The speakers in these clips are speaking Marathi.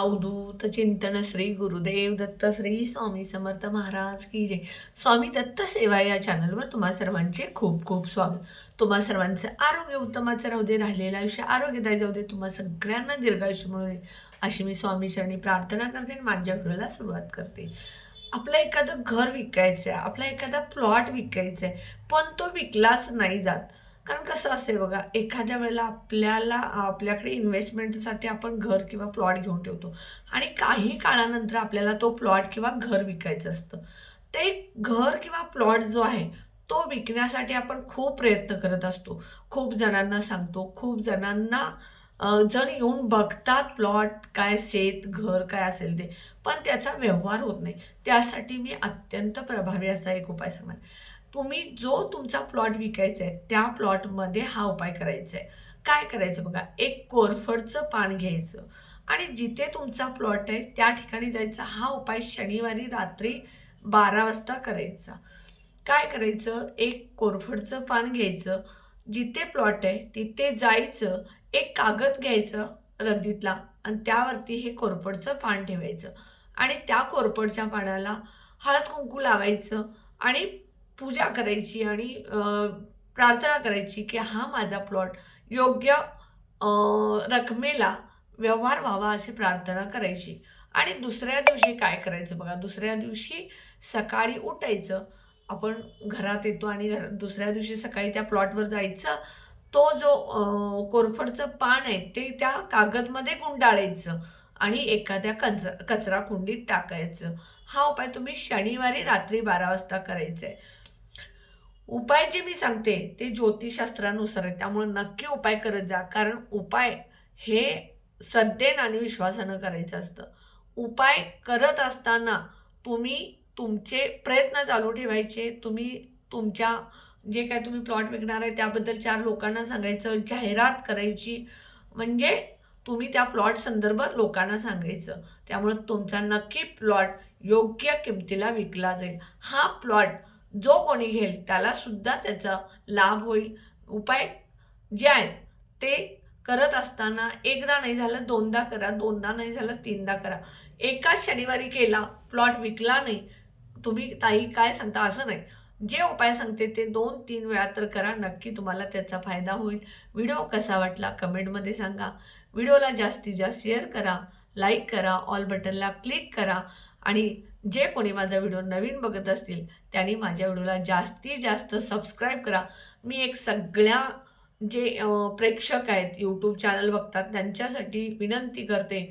अवधूत चिंतन श्री गुरुदेव दत्त श्री स्वामी समर्थ महाराज की जय. स्वामी दत्त सेवा या चॅनलवर तुम्हा सर्वांचे खूप खूप स्वागत. तुम्हा सर्वांचं आरोग्य उत्तमाचं राहू दे राहिलेलं आयुष्य आरोग्यदायी जाऊ दे तुम्हा सगळ्यांना दीर्घायुष्य मिळू दे अशी मी स्वामी चरणी प्रार्थना करते आणि माझ्या व्हिडिओला सुरुवात करते. आपलं एखादं घर विकायचं आहे आपला एखादा प्लॉट विकायचा आहे पण तो विकलाच नाही जात. कारण कसं असेल बघा एखाद्या वेळेला आपल्याला आपल्याकडे इन्व्हेस्टमेंटसाठी आपण घर किंवा प्लॉट घेऊन ठेवतो. आणि काही काळानंतर आपल्याला तो प्लॉट किंवा घर विकायचं असतं. ते घर किंवा प्लॉट जो आहे तो विकण्यासाठी आपण खूप प्रयत्न करत असतो. खूप जणांना सांगतो खूप जणांना जण येऊन बघतात प्लॉट काय शेत घर काय असेल ते. पण त्याचा व्यवहार होत नाही. त्यासाठी मी अत्यंत प्रभावी असा एक उपाय सांगणार. तुम्ही जो तुमचा प्लॉट विकायचा आहे त्या प्लॉटमध्ये हा उपाय करायचा आहे. काय करायचं बघा? एक कोरफडचं पान घ्यायचं आणि जिथे तुमचा प्लॉट आहे त्या ठिकाणी जायचा. हा उपाय शनिवारी रात्री बारा वाजता करायचा. काय करायचं? एक कोरफडचं पान घ्यायचं. जिथे प्लॉट आहे तिथे जायचं. एक कागद घ्यायचं रद्दीतला आणि त्यावरती हे कोरफडचं पान ठेवायचं. आणि त्या कोरफडच्या पानाला हळद कुंकू लावायचं आणि पूजा करायची आणि प्रार्थना करायची की हा माझा प्लॉट योग्य रकमेला व्यवहार व्हावा अशी प्रार्थना करायची. आणि दुसऱ्या दिवशी काय करायचं बघा दुसऱ्या दिवशी सकाळी उठायचं आपण घरात येतो आणि घर दुसऱ्या दिवशी सकाळी त्या प्लॉटवर जायचं तो जो कोरफडचं पान आहे ते त्या कागदमध्ये गुंडाळायचं आणि एखाद्या कच कचरा कुंडीत टाकायचं. हा उपाय तुम्ही शनिवारी रात्री बारा वाजता करायचा आहे उपाय जे मी सांगते ते ज्योतिषशास्त्रानुसार आहे. त्यामुळे नक्की उपाय करत जा. कारण उपाय हे श्रद्धेनं आणि विश्वासानं करायचं असतं. उपाय करत असताना तुम्ही तुमचे प्रयत्न चालू ठेवायचे. तुम्ही तुमच्या जे काय तुम्ही प्लॉट विकणार आहे त्याबद्दल चार लोकांना सांगायचं. जाहिरात करायची. म्हणजे तुम्ही त्या प्लॉट संदर्भ लोकांना सांगायचं. त्यामुळे तुमचा नक्की प्लॉट योग्य किमतीला विकला जाईल. हा प्लॉट जो कोणी घेईल त्याला सुद्धा त्याचा लाभ होईल. उपाय जे आहेत ते करत असताना एकदा नाही झालं दोनदा करा दोनदा नाही झालं तीनदा करा. एकाच शनिवारी केला प्लॉट विकला नाही तुम्ही ताई काय सांगता? असं नाही. जे उपाय सांगते ते दोन तीन वेळा तर करा नक्की तुम्हाला त्याचा फायदा होईल. व्हिडिओ कसा वाटला कमेंटमध्ये सांगा. व्हिडिओला जास्तीत जास्त शेअर करा लाईक करा ऑल बटनला क्लिक करा आणि जे कोणी माझा व्हिडिओ नवीन बघत असतील त्यांनी माझ्या व्हिडिओला जास्तीत जास्त सबस्क्राईब करा. मी एक सगळ्या जे प्रेक्षक आहेत यूट्यूब चॅनल बघतात त्यांच्यासाठी विनंती करते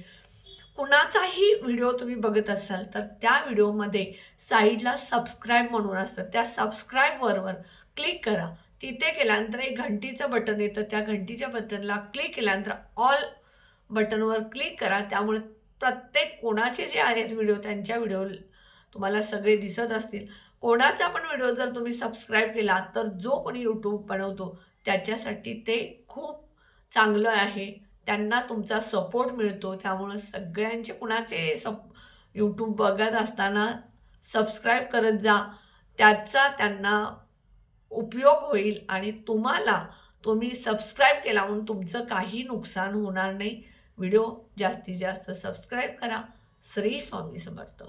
कुणाचाही व्हिडिओ तुम्ही बघत असाल तर त्या व्हिडिओमध्ये साईडला सबस्क्राईब म्हणून असतं. त्या सबस्क्राईबवरवर क्लिक करा. तिथे केल्यानंतर एक घंटीचं बटन येतं. त्या घंटीच्या बटनला क्लिक केल्यानंतर ऑल बटनवर क्लिक करा. त्यामुळे प्रत्येक कोणाचे जे आहेत व्हिडिओ त्यांच्या व्हिडिओ तुम्हाला सगळे दिसत असतील. कोणाचा पण व्हिडिओ जर तुम्ही सबस्क्राईब केला तर जो कोणी यूट्यूब बनवतो त्याच्यासाठी ते खूप चांगलं आहे. त्यांना तुमचा सपोर्ट मिळतो. त्यामुळं सगळ्यांचे कुणाचे सप यूट्यूब बघत असताना सबस्क्राईब करत जा. त्याचा त्यांना उपयोग होईल आणि तुम्हाला तुम्ही सबस्क्राईब केला म्हणून तुमचं काही नुकसान होणार नाही. व्हिडिओ जास्तीत जास्त सबस्क्राईब करा. श्री स्वामी समर्थ.